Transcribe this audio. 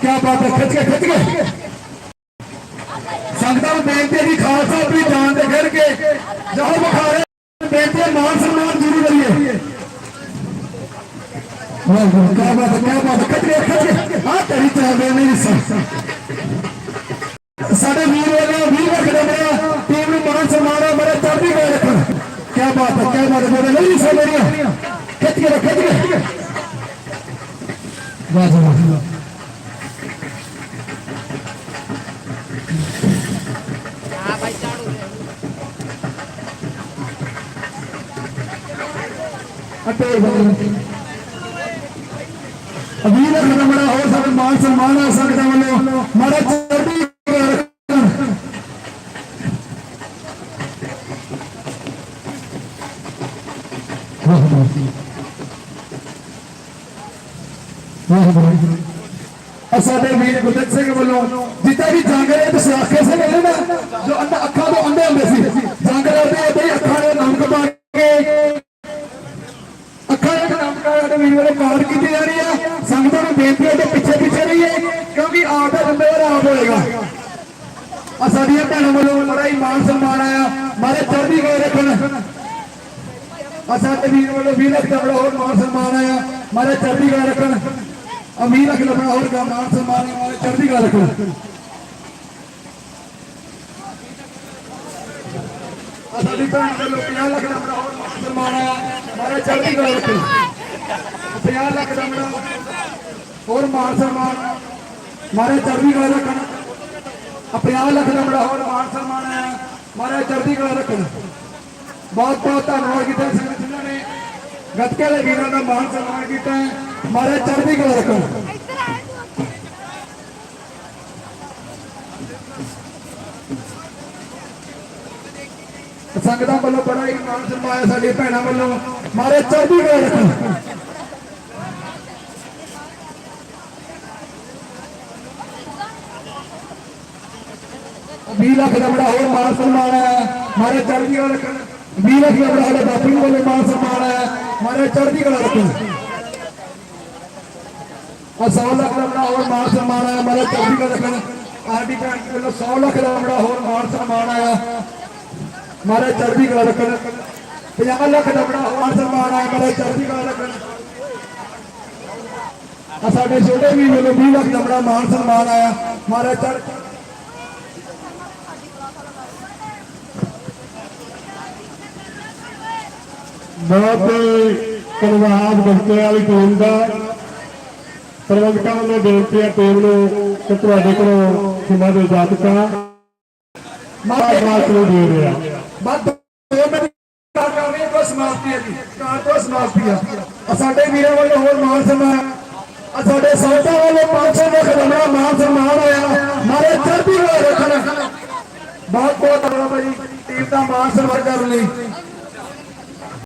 ਕੀ ਬਾਤ ਹੈ ਖਿੱਚ ਕੇ ਖਿੱਚ ਕੇ ਸੰਗਤਾਂ ਨੂੰ ਬੇਨਤੀ ਹੈ ਕਿ ਖਾਲਸਾ ਆਪਣੀ ਜਾਨ ਤੇ ਖੜ ਕੇ ਜਾਓ ਬਖਾਰੇ ਬੇਨਤੀ ਹੈ ਮਾਨ ਸਨਮਾਨ ਜ਼ਰੂਰ ਕਰੀਏ ਵਾਹਿਗੁਰੂ ਕੀ ਬਾਤ ਹੈ ਕੀ ਬਾਤ ਹੈ ਖਿੱਚ ਕੇ ਖਿੱਚ ਕੇ ਆ ਤੇਰੀ ਚਾਹਵੇ ਨਹੀਂ ਸੰ ਸਾਡੇ ਵੀਰ ਵੱਲੋਂ ਵੀਰ ਰੱਖਦੇ ਮੇਰਾ ਟੀਮ ਨੂੰ ਮਾਨ ਸਨਮਾਨ ਹੈ ਮੇਰੇ ਚੜ੍ਹਦੀ ਕਲਾ ਰੱਖਣ ਕੀ ਬਾਤ ਹੈ ਕੀ ਬਾਤ ਹੈ ਮੇਰੇ ਨਹੀਂ ਸੋ ਮੇਰੀਆਂ ਖਿੱਚ ਕੇ ਰੱਖ, ਖਿੱਚ ਕੇ ਵਾਹ ਜੀ। ਵਾਹ ਬੜਾ ਹੋਰ ਸਾਡੇ ਮਾਨ ਸਨਮਾਨ ਆ ਸਕਦਾ ਵੱਲੋਂ। ਮਾੜਾ ਚੜ੍ਹਦੀ ਸਾਡੇ ਵੀਰ ਗੁਰਦਿੱਤ ਸਿੰਘ ਵੱਲੋਂ ਜਿੱਦਾਂ ਵੀ ਜਾਂਦੇ ਰਹੇ ਤੁਸੀਂ ਆਖੇ ਸਿੰਘ ਨੇ ਨਾ, ਜੋ ਅੱਖਾਂ ਤੋਂ ਅੰਨੇ ਹੁੰਦੇ ਸੀ ਜੰਗ ਲੜਦੇ ਉਦੋਂ ਹੀ ਅੱਖਾਂ ਦੇ ਨਮਕ ਪਾ ਕੇ ਅੱਖਾਂ ਦੇ ਨਮਕ ਸਾਡੇ ਵੀਰ ਵੱਲੋਂ ਕਾਰਡ ਕੀਤੀ ਜਾ ਰਹੀ ਹੈ ਸੰਗਤਾਂ ਨੂੰ ਬੇਨਤੀ ਹੈ ਕਿ ਪਿੱਛੇ ਪਿੱਛੇ ਰਹੀਏ ਕਿਉਂਕਿ ਆਪ ਦਾ ਜ਼ਿੰਮੇਵਾਰ ਆਪ ਹੋਏਗਾ ਆ ਸਾਡੀਆਂ ਭੈਣਾਂ ਵੱਲੋਂ ਬੜਾ ਹੀ ਮਾਨ ਸਨਮਾਨ ਆਇਆ ਮਾਰੇ ਚੜ੍ਹਦੀ ਕਲਾ ਰੱਖਣ ਆ ਸਾਡੇ ਵੀਰ ਵੱਲੋਂ 20 ਲੱਖ ਦਾ ਬੜਾ ਹੋਰ ਮਾਨ ਸਨਮਾਨ ਆਇਆ ਮਾਰੇ ਚੜ੍ਹਦੀ ਕਲਾ ਰੱਖਣ ਅਮੀਰ ਲੱਖ ਦਾ ਬੜਾ ਹੋਰ ਦਾ ਮਾਨ ਸਨਮਾਨ ਆਇਆ ਮਾਰੇ ਚੜ੍ਹਦੀ ਕਲਾ ਰੱਖਣ ਆ ਸਾਡੀ ਭੈਣ ਵੱਲੋਂ 50 ਲੱਖ ਦਾ ਬੜਾ ਹੋਰ ਮਾਨ ਸਨਮਾਨ ਆਇਆ ਮਾਰੇ ਚੜ੍ਹਦੀ ਕਲਾ ਰੱਖਣ 50 ਲੱਖ ਦਾ ਬੜਾ ਹੋਰ ਮਾਨ ਸਨਮਾਨ ਮਹਾਰਾਜ ਚਰਦੀ ਕਲਾ ਰੱਖਣ। ਆ 50 ਲੱਖ ਦਾ ਬੜਾ ਹੋਰ ਮਾਨ ਸਨਮਾਨ ਆਇਆ ਮਹਾਰਾਜ ਚੜ੍ਹਦੀ ਕਲਾ ਰੱਖਣ। ਬਹੁਤ ਬਹੁਤ ਧੰਨਵਾਦ ਕੀਤਾ ਸਿੰਘ ਜਿਨ੍ਹਾਂ ਨੇ ਗੱਤਕੇ ਦੇ ਵੀਰਾਂ ਦਾ ਮਾਨ ਸਨਮਾਨ ਕੀਤਾ। ਮਹਾਰਾਜ ਚਰਦੀ ਕਲਾ ਰੱਖਣ। ਸੰਗਤਾਂ ਵੱਲੋਂ ਬੜਾ ਹੀ ਮਾਨ ਸਨਮਾਨ ਆਇਆ ਸਾਡੀ ਭੈਣਾਂ ਵੱਲੋਂ। ਮਹਾਰਾਜ ਚੜ੍ਹਦੀ ਕਲਾ ਰੱਖਣ। 20 ਲੱਖ ਦਾ ਬੜਾ ਹੋਰ ਮਾਨ ਸਨਮਾਨ ਹੈ। ਮਾਰੇ ਚੜ੍ਹਦੀ ਕਲਾ ਰੱਖਣ। 20 ਲੱਖ ਦਾ ਬੜਾ ਹੋਰ ਬਾਪੂ ਨੂੰ ਵੱਲੋਂ ਮਾਨ ਸਨਮਾਨ ਹੈ। ਮਾਰੇ ਚੜ੍ਹਦੀ ਕਲਾ ਰੱਖਣ। ਔਰ 100 ਲੱਖ ਦਾ ਬੜਾ ਹੋਰ ਮਾਨ ਸਨਮਾਨ ਹੈ। ਮਾਰੇ ਚੜ੍ਹਦੀ ਕਲਾ ਰੱਖਣ। ਆਰਡੀ ਭੈਣ ਵੱਲੋਂ 100 ਲੱਖ ਦਾ ਬੜਾ ਹੋਰ ਮਾਨ ਸਨਮਾਨ ਆਇਆ ਮਾਰੇ ਚੜ੍ਹਦੀ ਕਲਾ ਰੱਖਣ। 50 ਲੱਖ ਦਾ ਬੜਾ ਹੋਰ ਸਨਮਾਨ ਆਇਆ ਮਾਰੇ ਚੜ੍ਹਦੀ ਕਲਾ ਰੱਖਣ। ਆ ਸਾਡੇ ਛੋਟੇ ਵੀ ਵੱਲੋਂ 20 ਲੱਖ ਦਾ ਬੜਾ ਮਾਨ ਸਨਮਾਨ ਆਇਆ ਮਾਰੇ ਚੜ੍ਹ ਬਹੁਤ ਧੰਨਵਾਦ ਗੁਰਤੇ ਵਾਲੀ ਟੀਮ ਦਾ। ਪ੍ਰਬੰਧਕਾਂ ਵੱਲੋਂ ਬੇਨਤੀ ਹੈ ਟੀਮ ਨੂੰ ਕਿ ਤੁਹਾਡੇ ਕੋਲੋਂ ਸਮਾਂ ਦੇ ਜਾਤਕਾ ਮਾਤਰਾ ਨੂੰ ਦੇ ਰਿਹਾ। ਬਸ ਦੋ ਮਿੰਟ ਕਾਰ ਕਰਨੀ ਕੋ ਸਮਾਪਤੀ ਹੈ ਜੀ। ਕਾਰ ਤੋਂ ਸਮਾਪਤੀ ਹੈ। ਆ ਸਾਡੇ ਵੀਰਾਂ ਵੱਲੋਂ ਹੋਰ ਮਾਨ ਸਨਮਾਨ ਆ ਸਾਡੇ ਸੌਦਾ ਵੱਲੋਂ 500 ਲੱਖ ਦਾ ਬੜਾ ਮਾਨ ਸਨਮਾਨ ਹੋਇਆ। ਮਾਰੇ ਚੜ੍ਹਦੀ ਹੋਏ ਰੱਖਣ। ਬਹੁਤ ਬਹੁਤ ਧੰਨਵਾਦ ਭਾਈ ਟੀਮ ਦਾ ਮਾਨ ਸਨਮਾਨ ਕਰਨ ਲਈ।